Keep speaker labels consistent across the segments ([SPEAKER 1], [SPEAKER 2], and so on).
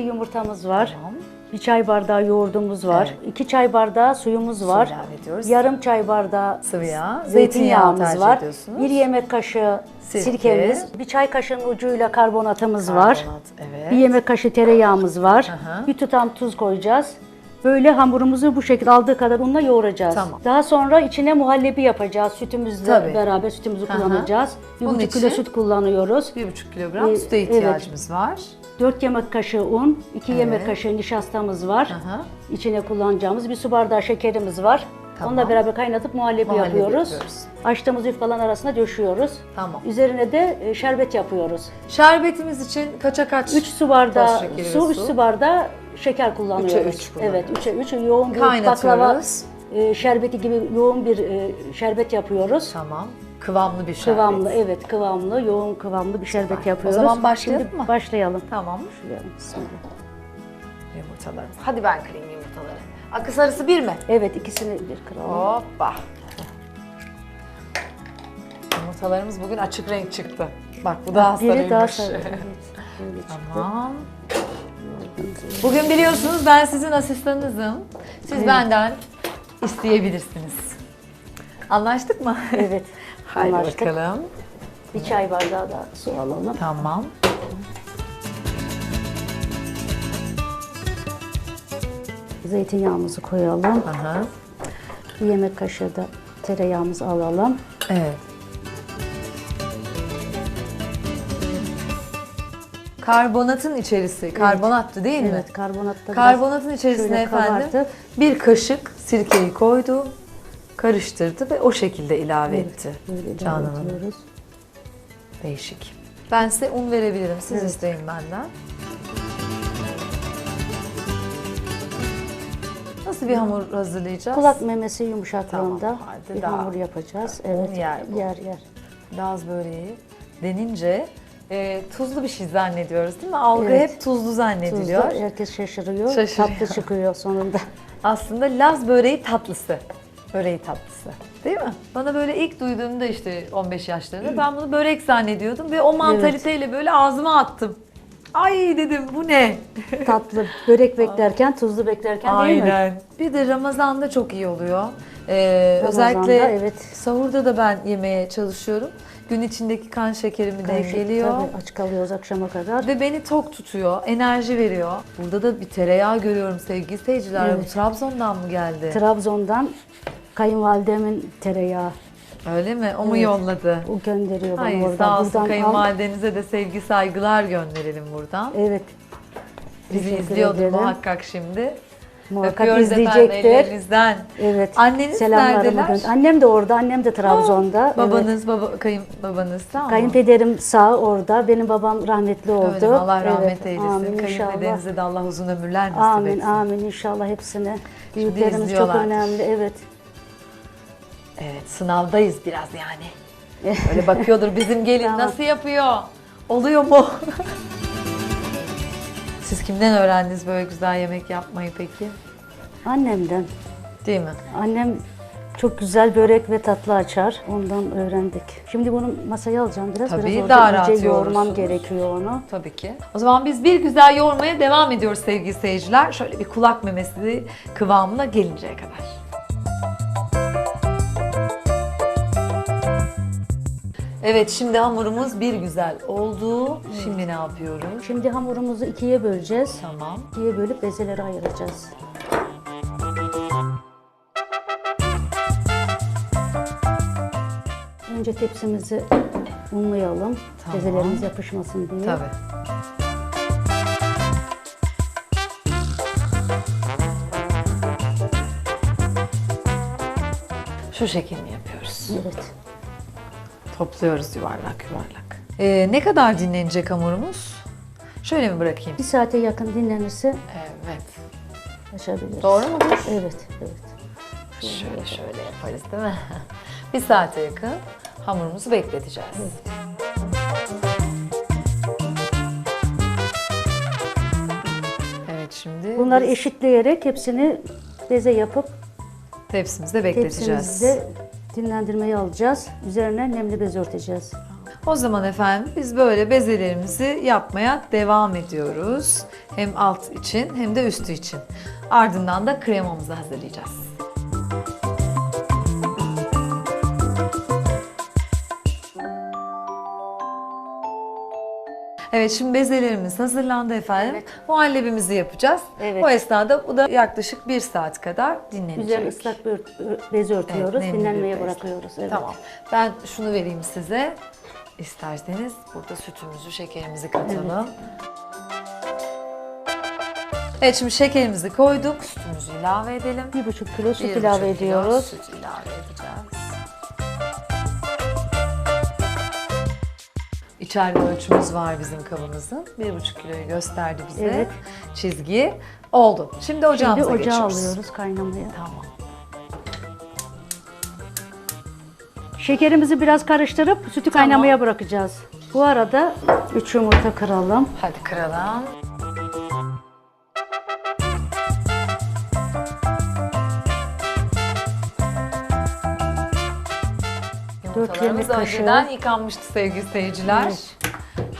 [SPEAKER 1] Yumurtamız var.
[SPEAKER 2] Tamam.
[SPEAKER 1] Bir çay bardağı yoğurdumuz var. iki çay bardağı suyumuz var.
[SPEAKER 2] ilave ediyoruz.
[SPEAKER 1] Yarım çay bardağı
[SPEAKER 2] Sıvı yağ, zeytinyağı
[SPEAKER 1] zeytinyağımız
[SPEAKER 2] tercih
[SPEAKER 1] var.
[SPEAKER 2] ediyorsunuz.
[SPEAKER 1] Bir yemek kaşığı
[SPEAKER 2] Sirke.
[SPEAKER 1] sirkemiz. Bir çay kaşığının ucuyla karbonatımız var.
[SPEAKER 2] Karbonat, evet.
[SPEAKER 1] Bir yemek kaşığı tereyağımız var.
[SPEAKER 2] Aha.
[SPEAKER 1] Bir tutam tuz koyacağız. Böyle hamurumuzu bu şekilde aldığı kadar unla yoğuracağız.
[SPEAKER 2] Tamam.
[SPEAKER 1] Daha sonra içine muhallebi yapacağız. Sütümüzle
[SPEAKER 2] Tabii.
[SPEAKER 1] beraber sütümüzü
[SPEAKER 2] Aha.
[SPEAKER 1] kullanacağız. Bir
[SPEAKER 2] Bunun
[SPEAKER 1] buçuk kilo
[SPEAKER 2] için-
[SPEAKER 1] süt kullanıyoruz.
[SPEAKER 2] 1,5 kilogram
[SPEAKER 1] Ee,
[SPEAKER 2] süte
[SPEAKER 1] evet.
[SPEAKER 2] ihtiyacımız var.
[SPEAKER 1] 4 yemek kaşığı un, 2
[SPEAKER 2] Evet.
[SPEAKER 1] yemek kaşığı nişastamız var.
[SPEAKER 2] Aha.
[SPEAKER 1] İçine kullanacağımız bir su bardağı şekerimiz var.
[SPEAKER 2] Tamam.
[SPEAKER 1] Onunla beraber kaynatıp muhallebi,
[SPEAKER 2] Muhallebi
[SPEAKER 1] yapıyoruz.
[SPEAKER 2] yapıyoruz.
[SPEAKER 1] Açtığımız yufkaların arasına döşüyoruz.
[SPEAKER 2] Tamam.
[SPEAKER 1] Üzerine de e, şerbet yapıyoruz.
[SPEAKER 2] Şerbetimiz için kaça kaç?
[SPEAKER 1] 3 su bardağı su, 3
[SPEAKER 2] su.
[SPEAKER 1] bardağı şeker kullanıyoruz.
[SPEAKER 2] Üçe üç
[SPEAKER 1] Evet,
[SPEAKER 2] kullanıyoruz.
[SPEAKER 1] 3'e 3 yoğun bir baklava e, şerbeti gibi yoğun bir e, şerbet yapıyoruz.
[SPEAKER 2] Tamam. Kıvamlı bir şerbet.
[SPEAKER 1] Kıvamlı, evet kıvamlı, yoğun kıvamlı bir şerbet
[SPEAKER 2] Süper.
[SPEAKER 1] yapıyoruz.
[SPEAKER 2] O zaman başlayalım
[SPEAKER 1] Şimdi
[SPEAKER 2] mı?
[SPEAKER 1] Başlayalım.
[SPEAKER 2] Tamam.
[SPEAKER 1] Bismillah.
[SPEAKER 2] Yumurtalarımız. Hadi ben kırayım yumurtaları. Akı sarısı bir mi?
[SPEAKER 1] Evet, ikisini bir kıralım.
[SPEAKER 2] Hoppa. Yumurtalarımız bugün açık renk çıktı. Bak bu daha sarıymış.
[SPEAKER 1] Biri daha sarı. Evet.
[SPEAKER 2] Tamam. Bugün biliyorsunuz ben sizin asistanınızım. Siz benden isteyebilirsiniz. Anlaştık mı?
[SPEAKER 1] Evet.
[SPEAKER 2] Haydi
[SPEAKER 1] anlaştık.
[SPEAKER 2] bakalım.
[SPEAKER 1] Bir çay bardağı da su alalım.
[SPEAKER 2] Tamam.
[SPEAKER 1] Zeytinyağımızı koyalım.
[SPEAKER 2] Aha.
[SPEAKER 1] Bir yemek kaşığı da tereyağımızı alalım.
[SPEAKER 2] Evet. Karbonatın içerisi, karbonattı değil mi?
[SPEAKER 1] Evet, karbonatta biraz
[SPEAKER 2] Karbonatın içerisine
[SPEAKER 1] şöyle
[SPEAKER 2] efendim
[SPEAKER 1] kabartıp-
[SPEAKER 2] bir kaşık sirkeyi koydu, karıştırdı ve o şekilde ilave etti.
[SPEAKER 1] böyle
[SPEAKER 2] Canan Hanım.
[SPEAKER 1] ediyoruz.
[SPEAKER 2] Değişik. Ben size un verebilirim. Siz
[SPEAKER 1] Evet.
[SPEAKER 2] isteyin benden. Nasıl bir hamur hazırlayacağız?
[SPEAKER 1] Kulak memesi yumuşaklığında
[SPEAKER 2] Tamam,
[SPEAKER 1] bir
[SPEAKER 2] daha.
[SPEAKER 1] hamur yapacağız. Evet,
[SPEAKER 2] yer bu.
[SPEAKER 1] yer yer.
[SPEAKER 2] Laz böreği denince e, tuzlu bir şey zannediyoruz değil mi? Algı
[SPEAKER 1] Evet.
[SPEAKER 2] hep tuzlu zannediliyor.
[SPEAKER 1] Tuzlu, herkes şaşırıyor.
[SPEAKER 2] Şaşırıyor.
[SPEAKER 1] Tatlı çıkıyor sonunda.
[SPEAKER 2] Aslında Laz böreği tatlısı. Böreği tatlısı. Değil mi? Bana böyle ilk duyduğumda işte 15 yaşlarında ben bunu börek zannediyordum ve o mantaliteyle böyle ağzıma attım. Ay dedim bu ne?
[SPEAKER 1] Tatlı börek beklerken, tuzlu beklerken değil mi?
[SPEAKER 2] Aynen. Bir de Ramazan'da çok iyi oluyor. Ee, özellikle
[SPEAKER 1] evet.
[SPEAKER 2] sahurda da ben yemeye çalışıyorum. Gün içindeki kan şekerimi dengeliyor.
[SPEAKER 1] Tabii aç kalıyoruz akşama kadar.
[SPEAKER 2] Ve beni tok tutuyor, enerji veriyor. Burada da bir tereyağı görüyorum sevgili seyirciler.
[SPEAKER 1] Evet.
[SPEAKER 2] Bu Trabzon'dan mı geldi?
[SPEAKER 1] Trabzon'dan kayınvalidemin tereyağı
[SPEAKER 2] Öyle mi? O mu
[SPEAKER 1] Evet.
[SPEAKER 2] yolladı?
[SPEAKER 1] o gönderiyor bana
[SPEAKER 2] Ay
[SPEAKER 1] oradan.
[SPEAKER 2] sağ olsun
[SPEAKER 1] Buradan al.
[SPEAKER 2] kayınvalidenize de sevgi saygılar gönderelim buradan.
[SPEAKER 1] Evet.
[SPEAKER 2] Bizi
[SPEAKER 1] teşekkür
[SPEAKER 2] izliyordur
[SPEAKER 1] ederim.
[SPEAKER 2] muhakkak şimdi.
[SPEAKER 1] Muhakkak
[SPEAKER 2] Öpüyoruz efendim
[SPEAKER 1] izleyecektir.
[SPEAKER 2] ellerinizden.
[SPEAKER 1] Evet.
[SPEAKER 2] Anneniz
[SPEAKER 1] Selamlarımı
[SPEAKER 2] neredeler?
[SPEAKER 1] gönder- Annem de orada, annem de Trabzon'da. Evet.
[SPEAKER 2] Babanız, baba, kayınbabanız tamam mı?
[SPEAKER 1] Kayınpederim sağ orada, benim babam rahmetli oldu.
[SPEAKER 2] Öyle mi? Allah rahmet
[SPEAKER 1] Evet,
[SPEAKER 2] eylesin.
[SPEAKER 1] Amin inşallah.
[SPEAKER 2] Kayınpederinize de Allah uzun ömürler nasip
[SPEAKER 1] Amin,
[SPEAKER 2] etsin.
[SPEAKER 1] amin inşallah hepsine. Büyüklerimiz çok
[SPEAKER 2] izliyorlardır.
[SPEAKER 1] önemli, evet.
[SPEAKER 2] Evet sınavdayız biraz yani. Öyle bakıyordur bizim gelin
[SPEAKER 1] Tamam.
[SPEAKER 2] nasıl yapıyor? Oluyor mu? Siz kimden öğrendiniz böyle güzel yemek yapmayı peki?
[SPEAKER 1] Annemden.
[SPEAKER 2] Değil mi?
[SPEAKER 1] Annem çok güzel börek ve tatlı açar. Ondan öğrendik. Şimdi bunu masaya alacağım biraz.
[SPEAKER 2] Tabii,
[SPEAKER 1] biraz
[SPEAKER 2] daha
[SPEAKER 1] orada
[SPEAKER 2] rahat
[SPEAKER 1] iyice yoğurmam
[SPEAKER 2] yoğurursunuz.
[SPEAKER 1] gerekiyor onu.
[SPEAKER 2] Tabii ki. O zaman biz bir güzel yoğurmaya devam ediyoruz sevgili seyirciler. Şöyle bir kulak memesi kıvamına gelinceye kadar. Evet şimdi hamurumuz bir güzel oldu. Şimdi ne yapıyoruz?
[SPEAKER 1] Şimdi hamurumuzu ikiye böleceğiz.
[SPEAKER 2] Tamam.
[SPEAKER 1] İkiye bölüp bezelere ayıracağız. Önce tepsimizi unlayalım.
[SPEAKER 2] Tamam.
[SPEAKER 1] Bezelerimiz yapışmasın diye.
[SPEAKER 2] Tabii. Şu şekil mi yapıyoruz?
[SPEAKER 1] Evet.
[SPEAKER 2] Topluyoruz yuvarlak yuvarlak. Ee, ne kadar dinlenecek hamurumuz? Şöyle mi bırakayım?
[SPEAKER 1] Bir saate yakın dinlenirse
[SPEAKER 2] Evet.
[SPEAKER 1] açabiliriz.
[SPEAKER 2] Doğru mudur?
[SPEAKER 1] Evet, evet.
[SPEAKER 2] Şöyle şöyle yaparız değil mi? Bir saate yakın hamurumuzu bekleteceğiz. Evet şimdi
[SPEAKER 1] Bunları eşitleyerek hepsini beze yapıp
[SPEAKER 2] tepsimizde bekleteceğiz.
[SPEAKER 1] tepsimizde dinlendirmeye alacağız. Üzerine nemli bez örteceğiz.
[SPEAKER 2] O zaman efendim biz böyle bezelerimizi yapmaya devam ediyoruz. Hem alt için hem de üstü için. Ardından da kremamızı hazırlayacağız. Evet şimdi bezelerimiz hazırlandı efendim. Muhallebimizi yapacağız.
[SPEAKER 1] Evet.
[SPEAKER 2] O esnada bu da yaklaşık bir saat kadar dinlenecek.
[SPEAKER 1] Üzerine ıslak bir ört- bez örtüyoruz.
[SPEAKER 2] nemli bir
[SPEAKER 1] dinlenmeye
[SPEAKER 2] bez.
[SPEAKER 1] bırakıyoruz. Evet.
[SPEAKER 2] Tamam. Ben şunu vereyim size. İsterseniz burada sütümüzü, şekerimizi katalım. Evet. şimdi şekerimizi koyduk. Sütümüzü ilave edelim.
[SPEAKER 1] Bir buçuk kilo süt ilave
[SPEAKER 2] buçuk kilo
[SPEAKER 1] ediyoruz.
[SPEAKER 2] Süt ilave edeceğiz. İçeride ölçümüz var bizim kabımızın. Bir buçuk kiloyu gösterdi bize.
[SPEAKER 1] Evet.
[SPEAKER 2] Çizgi oldu. Şimdi ocağımıza
[SPEAKER 1] Şimdi ocağa
[SPEAKER 2] geçiyoruz.
[SPEAKER 1] alıyoruz kaynamaya.
[SPEAKER 2] Tamam.
[SPEAKER 1] Şekerimizi biraz karıştırıp sütü kaynamaya bırakacağız. Bu arada 3 yumurta kıralım.
[SPEAKER 2] Hadi kıralım. Yumurtalarımız
[SPEAKER 1] yemek kaşığı.
[SPEAKER 2] önceden yıkanmıştı sevgili seyirciler.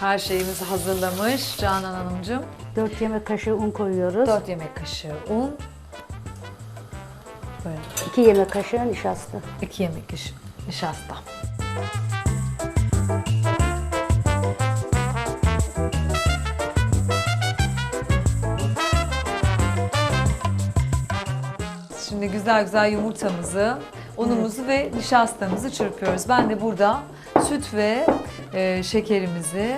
[SPEAKER 2] Her şeyimizi hazırlamış Canan Hanımcığım.
[SPEAKER 1] 4 yemek kaşığı un koyuyoruz.
[SPEAKER 2] 4 yemek kaşığı un. Böyle
[SPEAKER 1] 2 yemek kaşığı nişasta.
[SPEAKER 2] 2 yemek kaşığı nişasta. Şimdi güzel güzel yumurtamızı, unumuzu ve nişastamızı çırpıyoruz. Ben de burada süt ve e, şekerimizi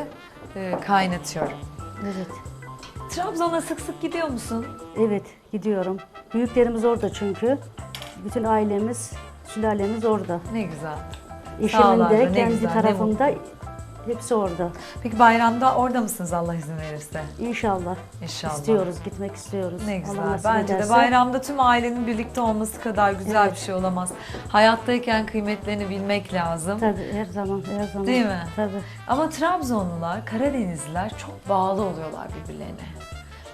[SPEAKER 2] e, kaynatıyorum.
[SPEAKER 1] Evet.
[SPEAKER 2] Trabzon'a sık sık gidiyor musun?
[SPEAKER 1] Evet gidiyorum. Büyüklerimiz orada çünkü. Bütün ailemiz, sülalemiz orada.
[SPEAKER 2] Ne güzel.
[SPEAKER 1] Eşimin de kendi
[SPEAKER 2] güzel,
[SPEAKER 1] tarafımda hepsi orada.
[SPEAKER 2] Peki bayramda orada mısınız Allah izin verirse?
[SPEAKER 1] İnşallah.
[SPEAKER 2] İnşallah.
[SPEAKER 1] İstiyoruz, gitmek istiyoruz.
[SPEAKER 2] Ne
[SPEAKER 1] Allah
[SPEAKER 2] güzel.
[SPEAKER 1] nasip
[SPEAKER 2] Bence de
[SPEAKER 1] ederse.
[SPEAKER 2] bayramda tüm ailenin birlikte olması kadar güzel
[SPEAKER 1] Evet.
[SPEAKER 2] bir şey olamaz. Hayattayken kıymetlerini bilmek lazım.
[SPEAKER 1] Tabii her zaman, her zaman.
[SPEAKER 2] Değil mi?
[SPEAKER 1] Tabii.
[SPEAKER 2] Ama Trabzonlular, Karadenizliler çok bağlı oluyorlar birbirlerine.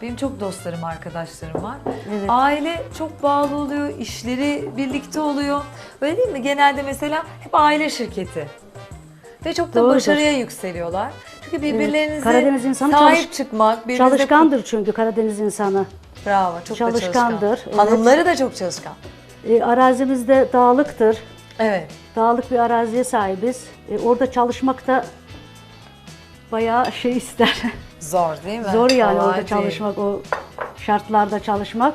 [SPEAKER 2] Benim çok dostlarım, arkadaşlarım var.
[SPEAKER 1] Evet.
[SPEAKER 2] Aile çok bağlı oluyor, işleri birlikte oluyor. Öyle değil mi? Genelde mesela hep aile şirketi. Ve çok da
[SPEAKER 1] Doğrudur.
[SPEAKER 2] başarıya yükseliyorlar. Çünkü birbirlerinize
[SPEAKER 1] Karadeniz insanı
[SPEAKER 2] sahip
[SPEAKER 1] çalış-
[SPEAKER 2] çıkmak,
[SPEAKER 1] Çalışkandır çünkü Karadeniz insanı.
[SPEAKER 2] Bravo, çok da
[SPEAKER 1] Çalışkandır,
[SPEAKER 2] çalışkan.
[SPEAKER 1] evet.
[SPEAKER 2] Hanımları da çok çalışkan.
[SPEAKER 1] E, arazimiz de dağlıktır.
[SPEAKER 2] Evet.
[SPEAKER 1] Dağlık bir araziye sahibiz. E, orada çalışmak da bayağı şey ister.
[SPEAKER 2] Zor değil mi?
[SPEAKER 1] Zor yani
[SPEAKER 2] Kolay
[SPEAKER 1] orada
[SPEAKER 2] değil.
[SPEAKER 1] çalışmak, o şartlarda çalışmak.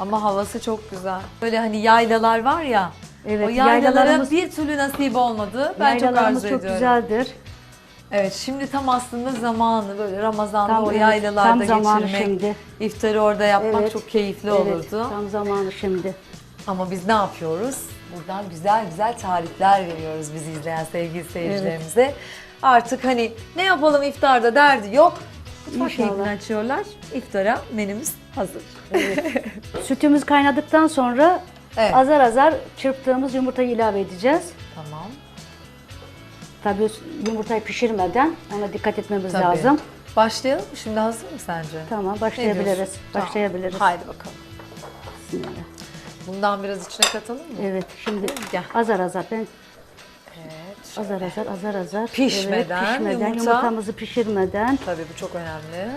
[SPEAKER 2] Ama havası çok güzel. Böyle hani yaylalar var ya.
[SPEAKER 1] Evet,
[SPEAKER 2] o yaylalara bir türlü nasip olmadı. Ben çok arzu
[SPEAKER 1] çok
[SPEAKER 2] ediyorum.
[SPEAKER 1] güzeldir.
[SPEAKER 2] Evet şimdi tam aslında zamanı böyle Ramazan'da
[SPEAKER 1] Tam
[SPEAKER 2] o
[SPEAKER 1] evet,
[SPEAKER 2] yaylalarda geçirmek,
[SPEAKER 1] şimdi.
[SPEAKER 2] iftarı orada yapmak
[SPEAKER 1] Evet,
[SPEAKER 2] çok keyifli
[SPEAKER 1] Evet,
[SPEAKER 2] olurdu.
[SPEAKER 1] tam zamanı şimdi.
[SPEAKER 2] Ama biz ne yapıyoruz? Buradan güzel güzel tarifler veriyoruz bizi izleyen sevgili seyircilerimize. Artık hani ne yapalım iftarda derdi yok. Mutfak keyfini açıyorlar. İftara menümüz hazır.
[SPEAKER 1] Sütümüz kaynadıktan sonra
[SPEAKER 2] Evet.
[SPEAKER 1] azar azar çırptığımız yumurtayı ilave edeceğiz.
[SPEAKER 2] Tamam.
[SPEAKER 1] Tabii yumurtayı pişirmeden ona dikkat etmemiz
[SPEAKER 2] Tabii.
[SPEAKER 1] lazım.
[SPEAKER 2] Başlayalım mı? Şimdi hazır mı sence?
[SPEAKER 1] Tamam başlayabiliriz.
[SPEAKER 2] Tamam.
[SPEAKER 1] Başlayabiliriz.
[SPEAKER 2] Haydi bakalım.
[SPEAKER 1] Bismillah.
[SPEAKER 2] Bundan biraz içine katalım mı?
[SPEAKER 1] Evet şimdi
[SPEAKER 2] Gel.
[SPEAKER 1] azar azar ben
[SPEAKER 2] Evet.
[SPEAKER 1] azar azar azar azar
[SPEAKER 2] Pişmeden,
[SPEAKER 1] evet, pişmeden
[SPEAKER 2] yumurta.
[SPEAKER 1] yumurtamızı pişirmeden
[SPEAKER 2] Tabii bu çok önemli.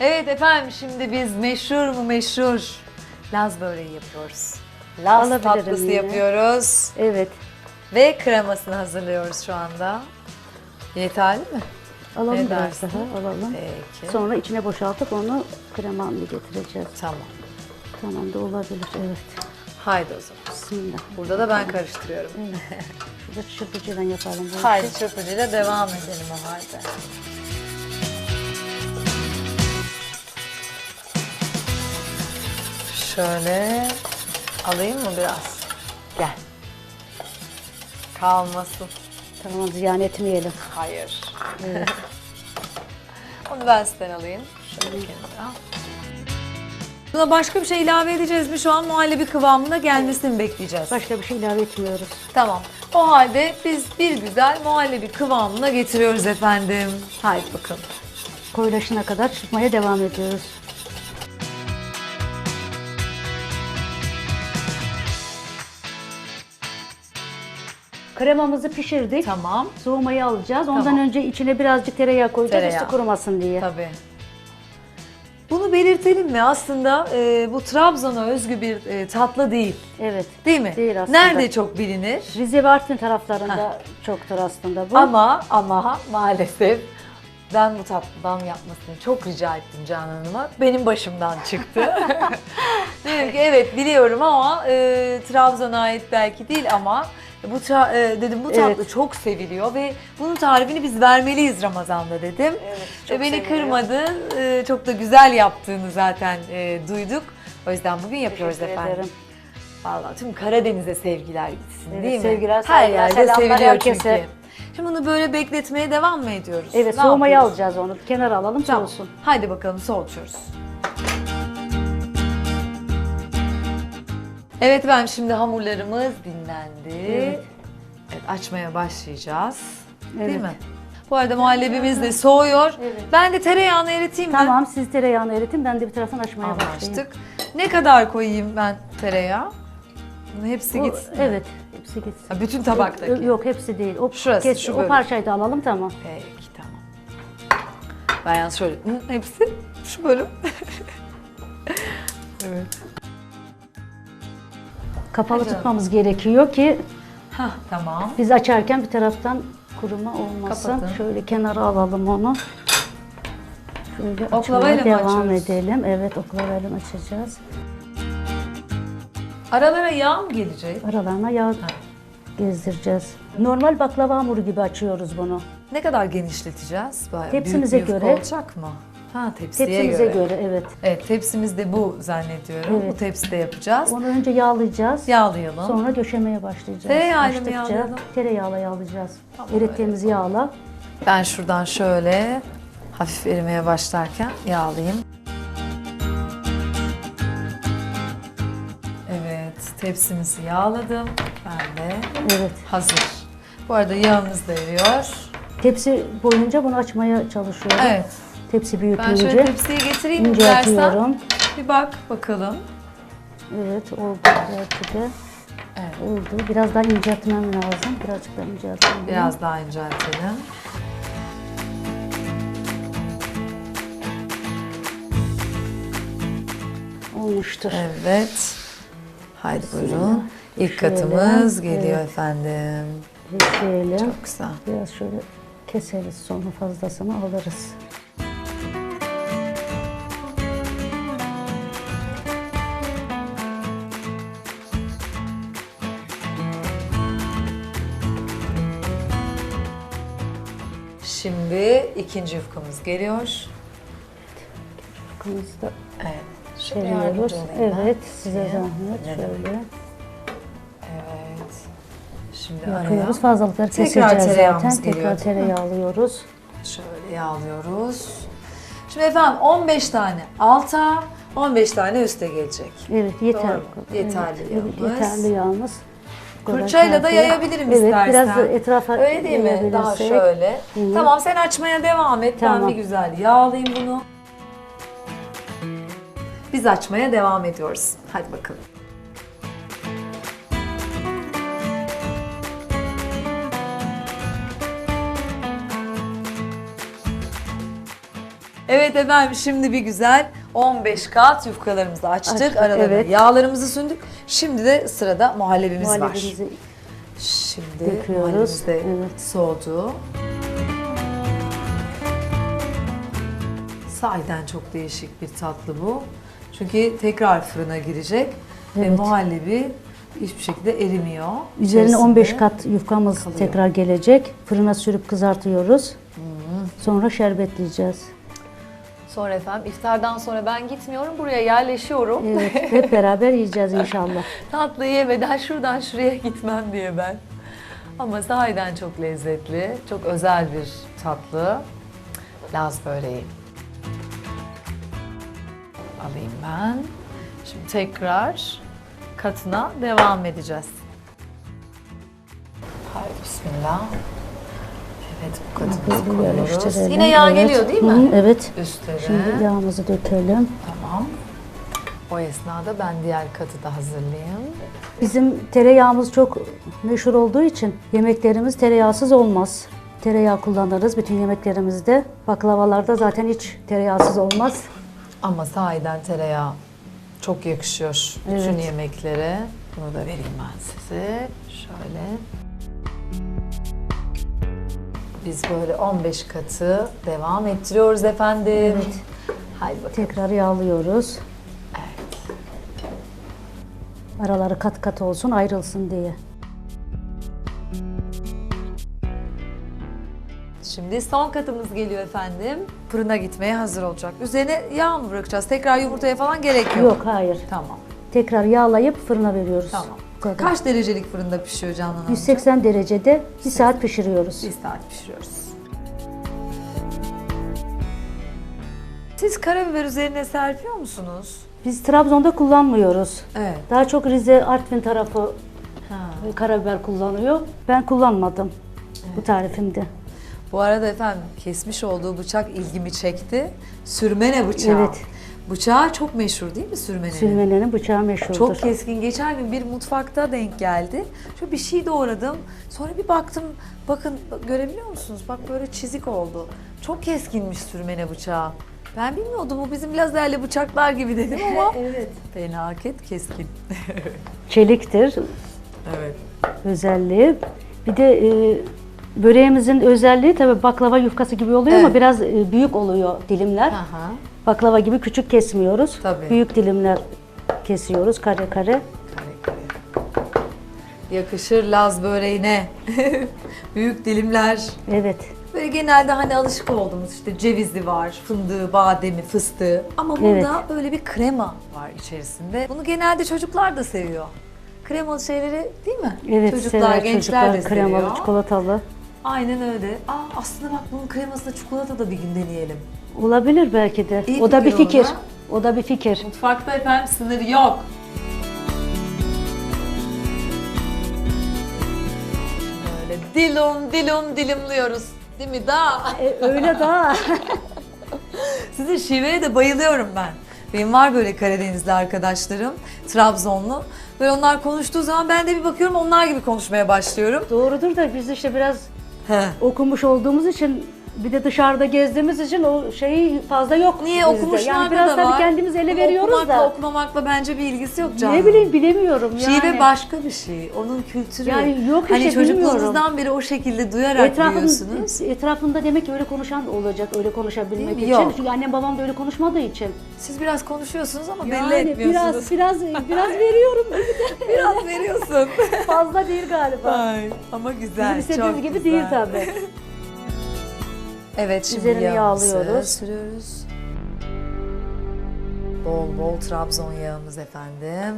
[SPEAKER 2] Evet efendim şimdi biz meşhur mu meşhur Laz böreği yapıyoruz. Laz
[SPEAKER 1] Alabilirim
[SPEAKER 2] tatlısı
[SPEAKER 1] yine.
[SPEAKER 2] yapıyoruz
[SPEAKER 1] evet
[SPEAKER 2] ve kremasını hazırlıyoruz şu anda. Yeterli mi?
[SPEAKER 1] alalım
[SPEAKER 2] Ne
[SPEAKER 1] biraz
[SPEAKER 2] dersin?
[SPEAKER 1] daha alalım.
[SPEAKER 2] Peki.
[SPEAKER 1] Sonra içine boşaltıp onu krema haline getireceğiz.
[SPEAKER 2] Tamam.
[SPEAKER 1] Tamam da olabilir evet.
[SPEAKER 2] Haydi o zaman.
[SPEAKER 1] Bismillah.
[SPEAKER 2] Burada da ben karıştırıyorum.
[SPEAKER 1] Şurada çırpıcıdan yapalım.
[SPEAKER 2] Haydi çırpıcıyla devam edelim o halde. Şöyle alayım mı biraz? Gel. Kalmasın.
[SPEAKER 1] Tamam ziyan etmeyelim.
[SPEAKER 2] Hayır. Onu ben sizden alayım. Şöyle kenara. Buna başka bir şey ilave edeceğiz mi? Şu an muhallebi kıvamına gelmesini bekleyeceğiz.
[SPEAKER 1] Başka bir şey ilave etmiyoruz.
[SPEAKER 2] Tamam. O halde biz bir güzel muhallebi kıvamına getiriyoruz efendim. Haydi bakalım.
[SPEAKER 1] Koyulaşına kadar çırpmaya devam ediyoruz. Kremamızı pişirdik.
[SPEAKER 2] Tamam.
[SPEAKER 1] Soğumayı alacağız. Ondan
[SPEAKER 2] Tamam.
[SPEAKER 1] önce içine birazcık tereyağı koyacağız
[SPEAKER 2] Tereyağı.
[SPEAKER 1] üstü kurumasın diye.
[SPEAKER 2] Tabii. Bunu belirtelim mi? Aslında e, bu Trabzon'a özgü bir e, tatlı değil.
[SPEAKER 1] Evet.
[SPEAKER 2] Değil mi?
[SPEAKER 1] Değil aslında.
[SPEAKER 2] Nerede çok bilinir?
[SPEAKER 1] Rize ve Artvin taraflarında çoktur aslında bu.
[SPEAKER 2] Ama ama maalesef ben bu tatlıdan yapmasını çok rica ettim Canan Hanım'a. Benim başımdan çıktı. dedim ki evet biliyorum ama e, Trabzon'a ait belki değil ama bu tra- e, dedim bu tatlı
[SPEAKER 1] Evet.
[SPEAKER 2] çok seviliyor ve bunun tarifini biz vermeliyiz Ramazan'da dedim.
[SPEAKER 1] çok
[SPEAKER 2] Ve beni
[SPEAKER 1] seviliyor.
[SPEAKER 2] kırmadı. E, çok da güzel yaptığını zaten e, duyduk. O yüzden bugün yapıyoruz
[SPEAKER 1] Teşekkür
[SPEAKER 2] efendim.
[SPEAKER 1] ederim.
[SPEAKER 2] Vallahi tüm Karadeniz'e sevgiler gitsin
[SPEAKER 1] Evet,
[SPEAKER 2] değil mi?
[SPEAKER 1] sevgiler,
[SPEAKER 2] Her
[SPEAKER 1] saygılar,
[SPEAKER 2] yerde
[SPEAKER 1] selamlar
[SPEAKER 2] seviliyor
[SPEAKER 1] herkese.
[SPEAKER 2] çünkü. Şimdi bunu böyle bekletmeye devam mı ediyoruz?
[SPEAKER 1] Evet
[SPEAKER 2] Ne
[SPEAKER 1] soğumayı
[SPEAKER 2] yapıyoruz?
[SPEAKER 1] alacağız onu. Kenara alalım
[SPEAKER 2] Tamam.
[SPEAKER 1] soğusun.
[SPEAKER 2] Haydi bakalım soğutuyoruz. Evet ben şimdi hamurlarımız dinlendi.
[SPEAKER 1] Evet.
[SPEAKER 2] Evet, açmaya başlayacağız. Değil
[SPEAKER 1] Evet.
[SPEAKER 2] mi? Bu arada muhallebimiz de soğuyor.
[SPEAKER 1] Evet.
[SPEAKER 2] Ben de tereyağını eriteyim mi?
[SPEAKER 1] Tamam siz tereyağını eritin ben de bir taraftan açmaya başlayayım.
[SPEAKER 2] Anlaştık. Ne kadar koyayım ben tereyağı? Bunun hepsi
[SPEAKER 1] Bu-
[SPEAKER 2] gitsin. mi?
[SPEAKER 1] Evet hepsi gitsin.
[SPEAKER 2] Ha, bütün tabaktaki.
[SPEAKER 1] Yok, yok hepsi değil. O,
[SPEAKER 2] Şurası, şu
[SPEAKER 1] o
[SPEAKER 2] bölüm.
[SPEAKER 1] parçayı da alalım tamam.
[SPEAKER 2] Peki tamam. Ben yalnız şöyle hı, hepsi şu bölüm. evet.
[SPEAKER 1] Kapalı
[SPEAKER 2] Hadi.
[SPEAKER 1] tutmamız gerekiyor ki
[SPEAKER 2] Hah tamam.
[SPEAKER 1] biz açarken bir taraftan kuruma olmasın.
[SPEAKER 2] Kapatın.
[SPEAKER 1] Şöyle kenara alalım onu. Şöyle
[SPEAKER 2] Oklavayla
[SPEAKER 1] açmaya
[SPEAKER 2] mı
[SPEAKER 1] devam
[SPEAKER 2] açıyoruz?
[SPEAKER 1] edelim. Evet oklavayla açacağız.
[SPEAKER 2] Aralara yağ mı gelecek?
[SPEAKER 1] Aralarına yağ gezdireceğiz. Normal baklava hamuru gibi açıyoruz bunu.
[SPEAKER 2] Ne kadar genişleteceğiz? Bayağı
[SPEAKER 1] Tepsimize
[SPEAKER 2] büyük yufka
[SPEAKER 1] göre.
[SPEAKER 2] olacak mı? Ha tepsiye
[SPEAKER 1] Tepsimize
[SPEAKER 2] göre.
[SPEAKER 1] göre. evet.
[SPEAKER 2] Evet tepsimiz de bu zannediyorum.
[SPEAKER 1] Evet.
[SPEAKER 2] Bu tepside yapacağız.
[SPEAKER 1] Onu önce yağlayacağız.
[SPEAKER 2] Yağlayalım.
[SPEAKER 1] Sonra döşemeye başlayacağız.
[SPEAKER 2] Tereyağıyla mı yağlayalım?
[SPEAKER 1] Tereyağla yağlayacağız.
[SPEAKER 2] Tamam,
[SPEAKER 1] Erittiğimiz yağla.
[SPEAKER 2] Ben şuradan şöyle hafif erimeye başlarken yağlayayım. Evet, tepsimizi yağladım. Ben de
[SPEAKER 1] Evet.
[SPEAKER 2] hazır. Bu arada yağımız da eriyor.
[SPEAKER 1] Tepsi boyunca bunu açmaya çalışıyorum.
[SPEAKER 2] Evet.
[SPEAKER 1] Tepsi
[SPEAKER 2] Ben şöyle tepsiye getireyim mi dersen? Bir bak bakalım.
[SPEAKER 1] Evet oldu belki de.
[SPEAKER 2] Evet.
[SPEAKER 1] Oldu. Biraz daha inceltmem lazım. Birazcık daha inceltmem
[SPEAKER 2] Biraz daha inceltelim.
[SPEAKER 1] Olmuştur.
[SPEAKER 2] Evet. Haydi buyurun. İlk
[SPEAKER 1] Şöyle,
[SPEAKER 2] katımız geliyor efendim.
[SPEAKER 1] Bekleyelim.
[SPEAKER 2] Çok güzel.
[SPEAKER 1] Biraz şöyle keseriz sonra fazlasını alırız.
[SPEAKER 2] Şimdi ikinci yufkamız geliyor.
[SPEAKER 1] Kımızı da
[SPEAKER 2] Evet. Şöyle yardımcı olayım ben
[SPEAKER 1] Evet size
[SPEAKER 2] size.
[SPEAKER 1] zahmet.
[SPEAKER 2] Ne demek.
[SPEAKER 1] Şöyle
[SPEAKER 2] Evet. Şimdi araya
[SPEAKER 1] yapıyoruz. Fazlalıkları
[SPEAKER 2] Tekrar
[SPEAKER 1] keseceğiz
[SPEAKER 2] tereyağımız
[SPEAKER 1] zaten.
[SPEAKER 2] geliyor,
[SPEAKER 1] Tekrar
[SPEAKER 2] değil mi?
[SPEAKER 1] tereyağı alıyoruz.
[SPEAKER 2] şöyle yağlıyoruz. Şimdi efendim 15 tane alta, 15 tane üste gelecek.
[SPEAKER 1] Evet yeter.
[SPEAKER 2] Doğru mu? Yeterli
[SPEAKER 1] evet,
[SPEAKER 2] yağımız.
[SPEAKER 1] Yeterli yağımız. Kadar
[SPEAKER 2] Fırçayla da yayabilirim
[SPEAKER 1] evet,
[SPEAKER 2] istersen.
[SPEAKER 1] biraz etrafa
[SPEAKER 2] Öyle değil mi? Daha şöyle.
[SPEAKER 1] Hı.
[SPEAKER 2] Tamam sen açmaya devam et. Ben
[SPEAKER 1] Tamam.
[SPEAKER 2] bir güzel yağlayayım bunu. Biz açmaya devam ediyoruz. Hadi bakalım. Evet efendim şimdi bir güzel 15 kat yufkalarımızı açtık.
[SPEAKER 1] Açtık,
[SPEAKER 2] Aralarına
[SPEAKER 1] evet.
[SPEAKER 2] yağlarımızı sündük. Şimdi de sırada muhallebimiz var.
[SPEAKER 1] Muhallebimizi
[SPEAKER 2] Şimdi
[SPEAKER 1] Döküyoruz,
[SPEAKER 2] muhallebimiz de
[SPEAKER 1] evet.
[SPEAKER 2] soğudu. Sahiden çok değişik bir tatlı bu. Çünkü tekrar fırına girecek ve
[SPEAKER 1] Evet.
[SPEAKER 2] muhallebi hiçbir şekilde erimiyor.
[SPEAKER 1] Üzerine
[SPEAKER 2] İçerisinde
[SPEAKER 1] 15 kat yufkamız
[SPEAKER 2] kalıyor.
[SPEAKER 1] tekrar gelecek. Fırına sürüp kızartıyoruz. Sonra şerbetleyeceğiz.
[SPEAKER 2] Sonra efendim iftardan sonra ben gitmiyorum buraya yerleşiyorum.
[SPEAKER 1] Evet, hep beraber yiyeceğiz inşallah.
[SPEAKER 2] Tatlıyı yemeden şuradan şuraya gitmem diye ben. Ama sahiden çok lezzetli, çok özel bir tatlı. Laz böreği. Alayım ben. Şimdi tekrar katına devam edeceğiz. Haydi bismillah. Evet bu katımızı
[SPEAKER 1] Böyle
[SPEAKER 2] koyuyoruz.
[SPEAKER 1] yerleştirelim.
[SPEAKER 2] Yine yağ
[SPEAKER 1] Evet.
[SPEAKER 2] geliyor değil
[SPEAKER 1] Hı,
[SPEAKER 2] mi?
[SPEAKER 1] evet.
[SPEAKER 2] Üstleri.
[SPEAKER 1] Şimdi yağımızı dökelim.
[SPEAKER 2] Tamam. O esnada ben diğer katı da hazırlayayım.
[SPEAKER 1] Bizim tereyağımız çok meşhur olduğu için yemeklerimiz tereyağsız olmaz. Tereyağı kullanırız bütün yemeklerimizde. Baklavalarda zaten hiç tereyağsız olmaz.
[SPEAKER 2] Ama sahiden tereyağı çok yakışıyor bütün yemeklere. Bunu da vereyim ben size. Şöyle. Biz böyle 15 katı devam ettiriyoruz efendim.
[SPEAKER 1] Evet.
[SPEAKER 2] Haydi bakalım.
[SPEAKER 1] Tekrar yağlıyoruz.
[SPEAKER 2] Evet.
[SPEAKER 1] Araları kat kat olsun ayrılsın diye.
[SPEAKER 2] Şimdi son katımız geliyor efendim. Fırına gitmeye hazır olacak. Üzerine yağ mı bırakacağız? Tekrar yumurtaya falan gerek yok.
[SPEAKER 1] Yok hayır.
[SPEAKER 2] Tamam.
[SPEAKER 1] Tekrar yağlayıp fırına veriyoruz.
[SPEAKER 2] Tamam.
[SPEAKER 1] Kadar.
[SPEAKER 2] Kaç derecelik fırında pişiyor Canan Hanım?
[SPEAKER 1] 180 derecede bir saat pişiriyoruz.
[SPEAKER 2] Bir saat pişiriyoruz. Siz karabiber üzerine serpiyor musunuz?
[SPEAKER 1] Biz Trabzon'da kullanmıyoruz.
[SPEAKER 2] Evet.
[SPEAKER 1] Daha çok Rize, Artvin tarafı
[SPEAKER 2] Ha.
[SPEAKER 1] karabiber kullanıyor. Ben kullanmadım bu tarifimde.
[SPEAKER 2] Bu arada efendim kesmiş olduğu bıçak ilgimi çekti. Sürmene bıçağı.
[SPEAKER 1] Evet.
[SPEAKER 2] Bıçağı çok meşhur değil mi sürmenenin?
[SPEAKER 1] Sürmenenin bıçağı meşhurdur.
[SPEAKER 2] Çok keskin. Geçen gün bir mutfakta denk geldi. Şöyle bir şey doğradım. Sonra bir baktım. Bakın bak- görebiliyor musunuz? Bak böyle çizik oldu. Çok keskinmiş sürmene bıçağı. Ben bilmiyordum. Bu bizim lazerli bıçaklar gibi dedim ama.
[SPEAKER 1] evet.
[SPEAKER 2] Fenaket keskin.
[SPEAKER 1] Çeliktir
[SPEAKER 2] evet.
[SPEAKER 1] özelliği. Bir de e, böreğimizin özelliği tabii baklava yufkası gibi oluyor ama
[SPEAKER 2] Evet.
[SPEAKER 1] biraz e, büyük oluyor dilimler.
[SPEAKER 2] Aha.
[SPEAKER 1] Baklava gibi küçük kesmiyoruz.
[SPEAKER 2] Tabii.
[SPEAKER 1] Büyük dilimler kesiyoruz kare kare.
[SPEAKER 2] Kare kare. Yakışır Laz böreğine. Büyük dilimler.
[SPEAKER 1] Evet.
[SPEAKER 2] Böyle genelde hani alışık olduğumuz işte cevizi var, fındığı, bademi, fıstığı. Ama bunda
[SPEAKER 1] Evet.
[SPEAKER 2] böyle bir krema var içerisinde. Bunu genelde çocuklar da seviyor. Kremalı şeyleri değil mi?
[SPEAKER 1] Evet
[SPEAKER 2] çocuklar,
[SPEAKER 1] sever
[SPEAKER 2] gençler
[SPEAKER 1] çocuklar
[SPEAKER 2] de
[SPEAKER 1] kremalı,
[SPEAKER 2] seviyor.
[SPEAKER 1] çikolatalı.
[SPEAKER 2] Aynen öyle. Aa, aslında bak bunun kremasına çikolata da bir gün deneyelim.
[SPEAKER 1] Olabilir belki de.
[SPEAKER 2] İyi
[SPEAKER 1] o da bir
[SPEAKER 2] fikir ha?
[SPEAKER 1] O da bir fikir.
[SPEAKER 2] Mutfakta efendim sınırı yok. Böyle dilum dilum dilimliyoruz. Değil mi? Daha.
[SPEAKER 1] E, öyle daha.
[SPEAKER 2] Sizin şiveye de bayılıyorum ben. Benim var böyle Karadenizli arkadaşlarım, Trabzonlu. Böyle onlar konuştuğu zaman ben de bir bakıyorum onlar gibi konuşmaya başlıyorum.
[SPEAKER 1] Doğrudur da biz işte biraz
[SPEAKER 2] He.
[SPEAKER 1] okumuş olduğumuz için bir de dışarıda gezdiğimiz için o şey fazla yok
[SPEAKER 2] Niye
[SPEAKER 1] bizde.
[SPEAKER 2] okumuşlarda
[SPEAKER 1] Yani biraz
[SPEAKER 2] da
[SPEAKER 1] tabii
[SPEAKER 2] var.
[SPEAKER 1] kendimiz ele
[SPEAKER 2] Ama
[SPEAKER 1] veriyoruz
[SPEAKER 2] okumakla,
[SPEAKER 1] da.
[SPEAKER 2] okumamakla bence bir ilgisi yok canım.
[SPEAKER 1] Ne bileyim bilemiyorum yani.
[SPEAKER 2] Şive başka bir şey. Onun kültürü.
[SPEAKER 1] Yani yok
[SPEAKER 2] hani
[SPEAKER 1] işte,
[SPEAKER 2] çocukluğunuzdan beri o şekilde duyarak.
[SPEAKER 1] Etrafın, etrafında demek ki öyle konuşan olacak, öyle konuşabilmek için.
[SPEAKER 2] Yok.
[SPEAKER 1] Çünkü annem babam da öyle konuşmadığı için.
[SPEAKER 2] Siz biraz konuşuyorsunuz ama belli
[SPEAKER 1] Yani
[SPEAKER 2] etmiyorsunuz.
[SPEAKER 1] biraz biraz biraz veriyorum.
[SPEAKER 2] Biraz veriyorsun.
[SPEAKER 1] Fazla değil galiba.
[SPEAKER 2] Ay, ama güzel.
[SPEAKER 1] Bizim istediğimiz
[SPEAKER 2] çok
[SPEAKER 1] gibi
[SPEAKER 2] güzel.
[SPEAKER 1] değil tabii.
[SPEAKER 2] Evet şimdi yağımızı
[SPEAKER 1] yağlıyoruz.
[SPEAKER 2] sürüyoruz. Bol bol Trabzon yağımız efendim.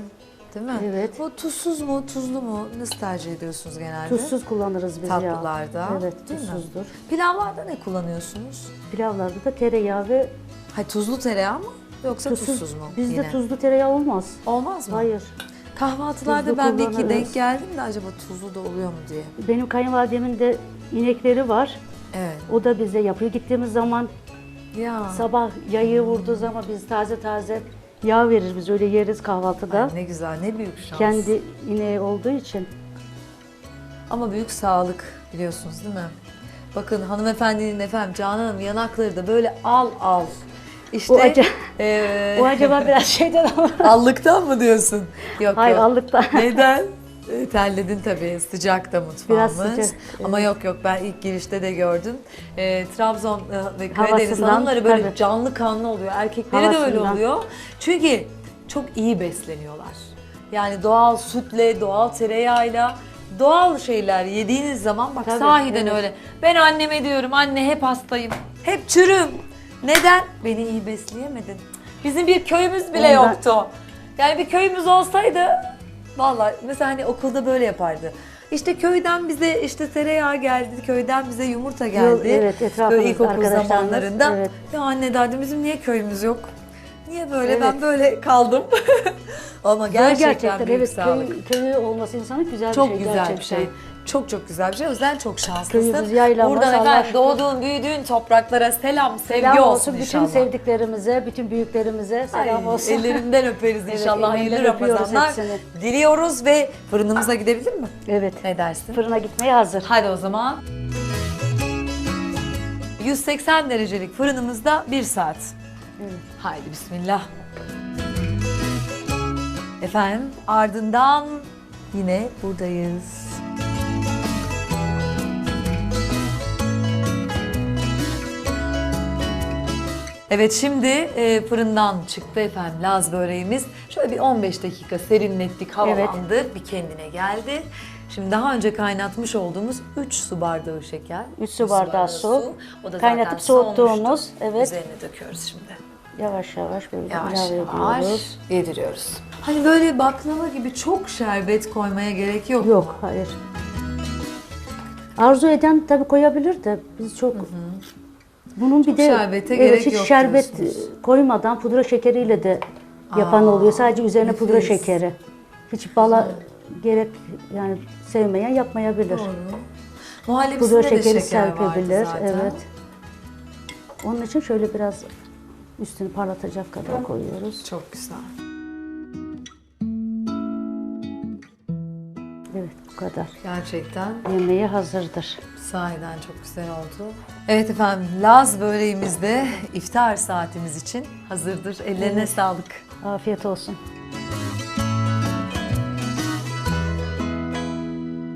[SPEAKER 2] Değil mi?
[SPEAKER 1] Evet.
[SPEAKER 2] Bu tuzsuz mu, tuzlu mu? Nasıl tercih ediyorsunuz genelde?
[SPEAKER 1] Tuzsuz kullanırız biz ya.
[SPEAKER 2] Tatlılarda.
[SPEAKER 1] Evet,
[SPEAKER 2] değil mi?
[SPEAKER 1] tuzsuzdur.
[SPEAKER 2] Pilavlarda ne kullanıyorsunuz?
[SPEAKER 1] Pilavlarda da tereyağı ve
[SPEAKER 2] Hay tuzlu tereyağı mı? Yoksa
[SPEAKER 1] tuzsuz.
[SPEAKER 2] tuzsuz mu?
[SPEAKER 1] Bizde
[SPEAKER 2] yine?
[SPEAKER 1] tuzlu tereyağı olmaz.
[SPEAKER 2] Olmaz mı?
[SPEAKER 1] Hayır.
[SPEAKER 2] Kahvaltılarda
[SPEAKER 1] Tuzlu
[SPEAKER 2] ben bir iki
[SPEAKER 1] kullanırız.
[SPEAKER 2] denk geldim de acaba tuzlu da oluyor mu diye.
[SPEAKER 1] Benim kayınvalidemin de inekleri var.
[SPEAKER 2] Evet.
[SPEAKER 1] O da bize yapıyor. Gittiğimiz zaman
[SPEAKER 2] Ya.
[SPEAKER 1] sabah yayı vurduğu zaman biz taze taze yağ verir. Biz öyle yeriz kahvaltıda.
[SPEAKER 2] Ay, ne güzel, ne büyük şans.
[SPEAKER 1] Kendi ineği olduğu için.
[SPEAKER 2] Ama büyük sağlık biliyorsunuz değil mi? Bakın hanımefendinin efendim Canan Hanım yanakları da böyle al al. İşte
[SPEAKER 1] O acaba-
[SPEAKER 2] eee,
[SPEAKER 1] O acaba biraz şeyden ama.
[SPEAKER 2] allıktan mı diyorsun? Yok
[SPEAKER 1] Hayır
[SPEAKER 2] yok.
[SPEAKER 1] allıkta.
[SPEAKER 2] Neden? E, Terledin tabii sıcak da mutfağımız.
[SPEAKER 1] Biraz sıcak,
[SPEAKER 2] Ama yok yok ben ilk girişte de gördüm. E, Trabzon e, ve Karadeniz
[SPEAKER 1] Havasından,
[SPEAKER 2] hanımları böyle
[SPEAKER 1] tabii.
[SPEAKER 2] canlı kanlı oluyor. Erkekleri de öyle
[SPEAKER 1] Havasından.
[SPEAKER 2] oluyor. Çünkü çok iyi besleniyorlar. Yani doğal sütle, doğal tereyağıyla, doğal şeyler yediğiniz zaman bak
[SPEAKER 1] Tabii,
[SPEAKER 2] sahiden
[SPEAKER 1] evet.
[SPEAKER 2] öyle. Ben anneme diyorum anne hep hastayım, hep çürüm. Neden? Beni iyi besleyemedin. Bizim bir köyümüz bile
[SPEAKER 1] Ondan-
[SPEAKER 2] yoktu. Yani bir köyümüz olsaydı vallahi mesela hani okulda böyle yapardı. İşte köyden bize işte tereyağı geldi, köyden bize yumurta geldi.
[SPEAKER 1] evet, etrafımızda
[SPEAKER 2] Böyle ilkokul
[SPEAKER 1] arkadaşlarımız,
[SPEAKER 2] zamanlarında.
[SPEAKER 1] evet.
[SPEAKER 2] Ya anne derdim bizim niye köyümüz yok? Niye böyle?
[SPEAKER 1] Evet.
[SPEAKER 2] Ben böyle kaldım. Ama gerçekten, büyük
[SPEAKER 1] evet
[SPEAKER 2] sağlık.
[SPEAKER 1] köy, köyü olması insanın güzel
[SPEAKER 2] Çok
[SPEAKER 1] bir şey
[SPEAKER 2] güzel
[SPEAKER 1] gerçekten.
[SPEAKER 2] bir şey. Çok çok güzel bir şey. O yüzden çok şanslısın.
[SPEAKER 1] Köyümüz, yaylamız,
[SPEAKER 2] Buradan
[SPEAKER 1] Allah
[SPEAKER 2] efendim
[SPEAKER 1] aşkına.
[SPEAKER 2] doğduğun, büyüdüğün topraklara selam, sevgi
[SPEAKER 1] Selam
[SPEAKER 2] olsun,
[SPEAKER 1] olsun bütün
[SPEAKER 2] inşallah.
[SPEAKER 1] sevdiklerimize, bütün büyüklerimize selam
[SPEAKER 2] Ay,
[SPEAKER 1] olsun.
[SPEAKER 2] Ellerinden öperiz
[SPEAKER 1] Evet,
[SPEAKER 2] inşallah.
[SPEAKER 1] ellerinden
[SPEAKER 2] Hayırlı
[SPEAKER 1] öpüyoruz
[SPEAKER 2] Ramazanlar
[SPEAKER 1] hepsini.
[SPEAKER 2] diliyoruz ve fırınımıza gidebilir mi?
[SPEAKER 1] Evet.
[SPEAKER 2] Ne dersin?
[SPEAKER 1] Fırına gitmeye hazır.
[SPEAKER 2] Hadi o zaman. 180 derecelik fırınımızda 1 saat. Haydi bismillah. Efendim ardından yine buradayız. Evet şimdi e, fırından çıktı efendim Laz böreğimiz. Şöyle bir 15 dakika serinlettik, havalandı, bir kendine geldi. Şimdi daha önce kaynatmış olduğumuz 3 su bardağı şeker.
[SPEAKER 1] 3 su bardağı su.
[SPEAKER 2] O da
[SPEAKER 1] Kaynatıp soğuttuğumuz, evet.
[SPEAKER 2] Üzerine döküyoruz şimdi.
[SPEAKER 1] Yavaş yavaş böyle
[SPEAKER 2] Yavaş
[SPEAKER 1] ilave
[SPEAKER 2] yavaş
[SPEAKER 1] ediyoruz.
[SPEAKER 2] yediriyoruz. Hani böyle baklava gibi çok şerbet koymaya gerek yok.
[SPEAKER 1] Yok, hayır. Arzu eden tabii koyabilir de biz çok bunun bir de
[SPEAKER 2] şerbete
[SPEAKER 1] evet,
[SPEAKER 2] gerek
[SPEAKER 1] hiç
[SPEAKER 2] yok
[SPEAKER 1] şerbet
[SPEAKER 2] diyorsunuz.
[SPEAKER 1] koymadan pudra şekeriyle de yapan oluyor. Sadece üzerine pudra
[SPEAKER 2] nefis.
[SPEAKER 1] şekeri. Hiç bala gerek yani sevmeyen yapmayabilir.
[SPEAKER 2] Doğru. Muhallebisinde
[SPEAKER 1] Pudra
[SPEAKER 2] de
[SPEAKER 1] şekeri
[SPEAKER 2] şeker vardı
[SPEAKER 1] serpebilir.
[SPEAKER 2] zaten.
[SPEAKER 1] Evet. Onun için şöyle biraz üstünü parlatacak kadar koyuyoruz.
[SPEAKER 2] Çok güzel.
[SPEAKER 1] Kadar.
[SPEAKER 2] Gerçekten
[SPEAKER 1] Yemeğe hazırdır.
[SPEAKER 2] sahiden çok güzel oldu. Evet efendim Laz böreğimiz de iftar saatimiz için hazırdır. Ellerine sağlık.
[SPEAKER 1] Afiyet olsun.